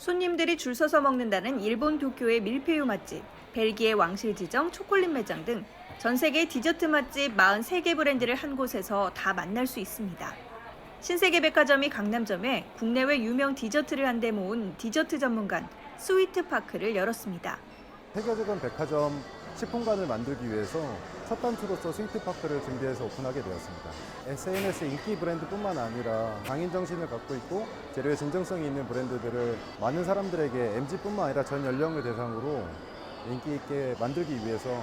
손님들이 줄 서서 먹는다는 일본 도쿄의 밀푀유 맛집, 벨기에 왕실 지정 초콜릿 매장 등 전 세계 디저트 맛집 43개 브랜드를 한 곳에서 다 만날 수 있습니다. 신세계 백화점이 강남점에 국내외 유명 디저트를 한데 모은 디저트 전문관 스위트 파크를 열었습니다. 세계적인 백화점 식품관을 만들기 위해서 첫 단추로서 스위트파크를 준비해서 오픈하게 되었습니다. SNS 인기 브랜드뿐만 아니라 장인 정신을 갖고 있고 재료의 진정성이 있는 브랜드들을 많은 사람들에게 MZ뿐만 아니라 전 연령을 대상으로 인기 있게 만들기 위해서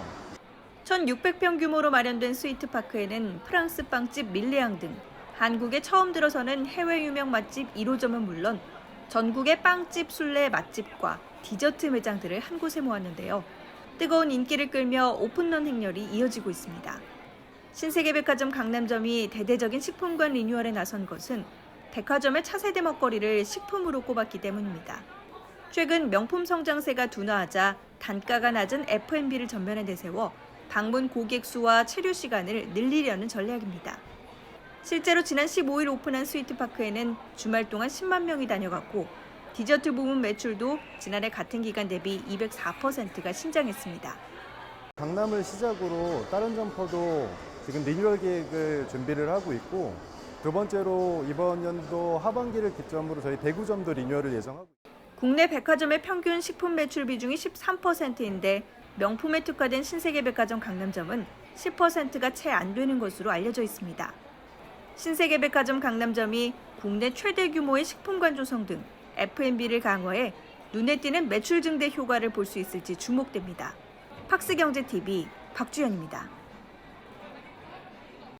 1600평 규모로 마련된 스위트파크에는 프랑스 빵집 밀레앙 등 한국에 처음 들어서는 해외 유명 맛집 1호점은 물론 전국의 빵집 순례 맛집과 디저트 매장들을 한 곳에 모았는데요. 뜨거운 인기를 끌며 오픈런 행렬이 이어지고 있습니다. 신세계백화점 강남점이 대대적인 식품관 리뉴얼에 나선 것은 백화점의 차세대 먹거리를 식품으로 꼽았기 때문입니다. 최근 명품 성장세가 둔화하자 단가가 낮은 F&B를 전면에 내세워 방문 고객 수와 체류 시간을 늘리려는 전략입니다. 실제로 지난 15일 오픈한 스위트파크에는 주말 동안 10만 명이 다녀갔고 디저트 부문 매출도 지난해 같은 기간 대비 204%가 신장했습니다. 강남을 시작으로 다른 점포도 지금 리뉴얼 계획을 준비를 하고 있고 두 번째로 이번 연도 하반기를 기점으로 저희 대구점도 리뉴얼을 예정하고 국내 백화점의 평균 식품 매출 비중이 13%인데 명품에 특화된 신세계 백화점 강남점은 10%가 채 안 되는 것으로 알려져 있습니다. 신세계 백화점 강남점이 국내 최대 규모의 식품 관 조성 등 F&B를 강화해 눈에 띄는 매출 증대 효과를 볼 수 있을지 주목됩니다. 팍스경제TV 박주연입니다.